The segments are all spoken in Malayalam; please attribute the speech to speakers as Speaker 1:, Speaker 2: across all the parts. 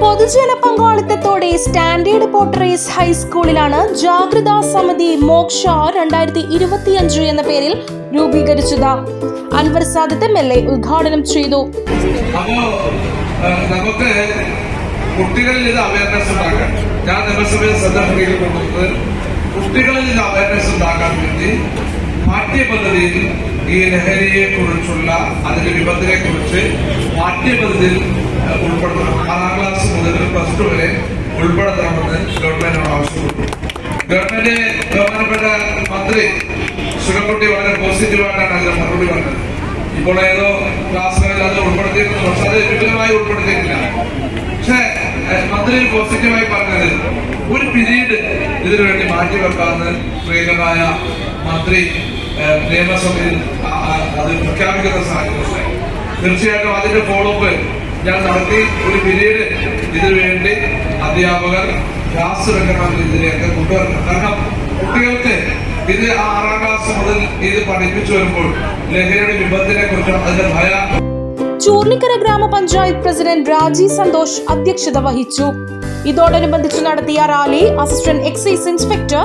Speaker 1: പൊതുജന പങ്കാളിത്തത്തോടെ സ്റ്റാൻഡേർഡ് പോട്ടറേസ് ഹൈസ്കൂളിലാണ് ജാഗ്രതാ സമിതി മോക്ഷ രണ്ടായിരത്തി ഇരുപത്തിയഞ്ച് എന്ന പേരിൽ രൂപീകരിച്ചത്. Anwar Sadath M L A ഉദ്ഘാടനം ചെയ്തു.
Speaker 2: നമുക്ക് കുട്ടികളിൽ ഇത് അവയർനെസ് ഉണ്ടാക്കാൻ ഞാൻ നിയമസഭയിൽ സന്ദർഭത്തിൽ കൊണ്ടുവന്നത് കുട്ടികളിൽ ഇത് അവയർനെസ് ഉണ്ടാക്കാൻ വേണ്ടി പാഠ്യപദ്ധതിയിൽ ഈ ലഹരിയെ കുറിച്ചുള്ള അതിന്റെ വിപത്തിനെ കുറിച്ച് പാഠ്യപദ്ധതിയിൽ ഉൾപ്പെടുത്തണം. മുതൽ പ്ലസ് ടു വരെ ഉൾപ്പെടുത്തണമെന്ന് ഗവൺമെന്റിനോട് ആവശ്യപ്പെട്ടു. ഗവൺമെന്റ് ബഹുമാനപ്പെട്ട മന്ത്രി ശിവൻകുട്ടി വളരെ പോസിറ്റീവായിട്ടാണ് അതിന് മറുപടി പറഞ്ഞത്. ഇപ്പോൾ ഏതോ ക്ലാസ്സുകളിൽ അത് ഉൾപ്പെടുത്തിയിട്ടുണ്ട്. പക്ഷെ അത് വിപുലമായി ഉൾപ്പെടുത്തിയിട്ടില്ല. പക്ഷേ മന്ത്രി പോസിറ്റീവായി പറഞ്ഞത് ഒരു പിരീഡ് ഇതിനു വേണ്ടി മാറ്റിവെക്കാമെന്ന് പ്രിയങ്കരായ മന്ത്രി നിയമസഭയിൽ അത് പ്രഖ്യാപിക്കുന്ന സാഹചര്യം തീർച്ചയായിട്ടും അതിന്റെ ഫോളോ അപ്പ് ഞാൻ നടത്തി ഒരു പിരീഡ് ഇതിനു വേണ്ടി അധ്യാപകർ ക്ലാസ് വെക്കണം ഇതിനെയൊക്കെ കൊണ്ടുവരണം. കാരണം കുട്ടികൾക്ക് ഇത് ആറാം ക്ലാസ് മുതൽ ഇത് പഠിപ്പിച്ചു വരുമ്പോൾ ലഹരിയുടെ വിപത്തിനെ കുറിച്ചും അതിന്റെ ഭയ
Speaker 1: ചൂർണിക്കര ഗ്രാമപഞ്ചായത്ത് പ്രസിഡന്റ് രാജി സന്തോഷ് അധ്യക്ഷത വഹിച്ചു. ഇതോടനുബന്ധിച്ച് നടത്തിയ rally assistant excise inspector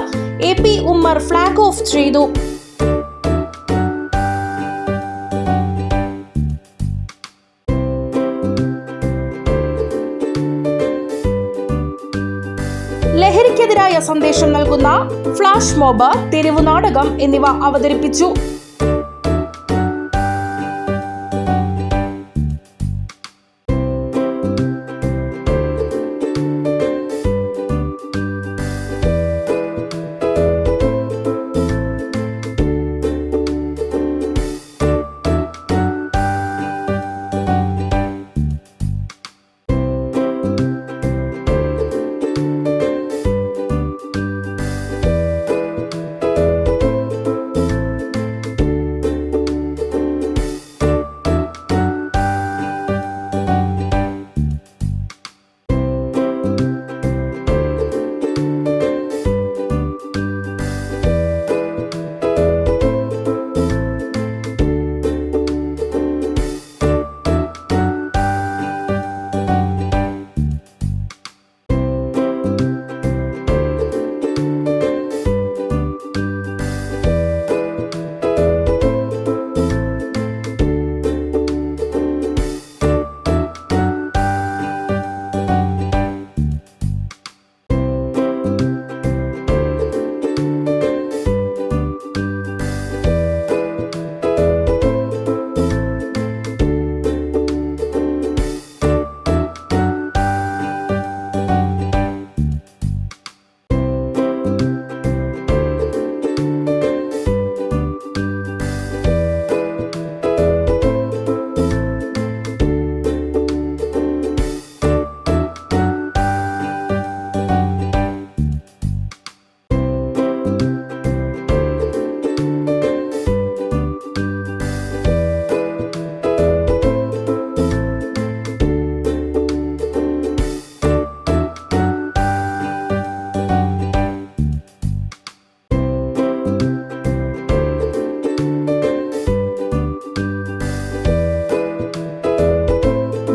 Speaker 1: A P Ummer flag off ചെയ്തു. ലഹരിക്കെതിരായ സന്ദേശം നൽകുന്ന ഫ്ലാഷ് മോബ് തെരുവു നാടകം എന്നിവ അവതരിപ്പിച്ചു.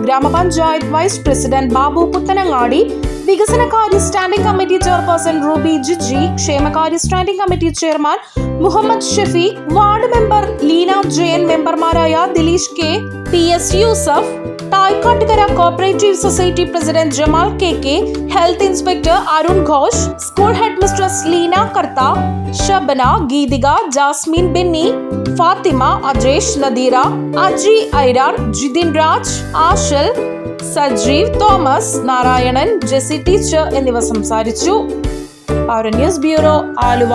Speaker 1: ഗ്രാമപഞ്ചായത്ത് വൈസ് പ്രസിഡന്റ് ബാബു പുത്തനങ്ങാടി വികസനകാര്യ standing committee chairperson Ruby Jiji ക്ഷേമകാര്യ standing committee chairman Muhammad Shafeeq ward member Leena Jayan മെമ്പർമാരായ Dileesh K P S Yusuf Thaikkattukara cooperative society president Jamal K K health inspector Arun Ghosh school head mistress Leena Kartha Shabana Geethika Jasmine Benny Fathima Ajesh Nadeera Aji ഐരാർ Jithin Raj Ashal Sajeev Thomas Narayanan Jessy teacher എന്നിവ സംസാരിച്ചു. പൗര ന്യൂസ് ബ്യൂറോ ആലുവ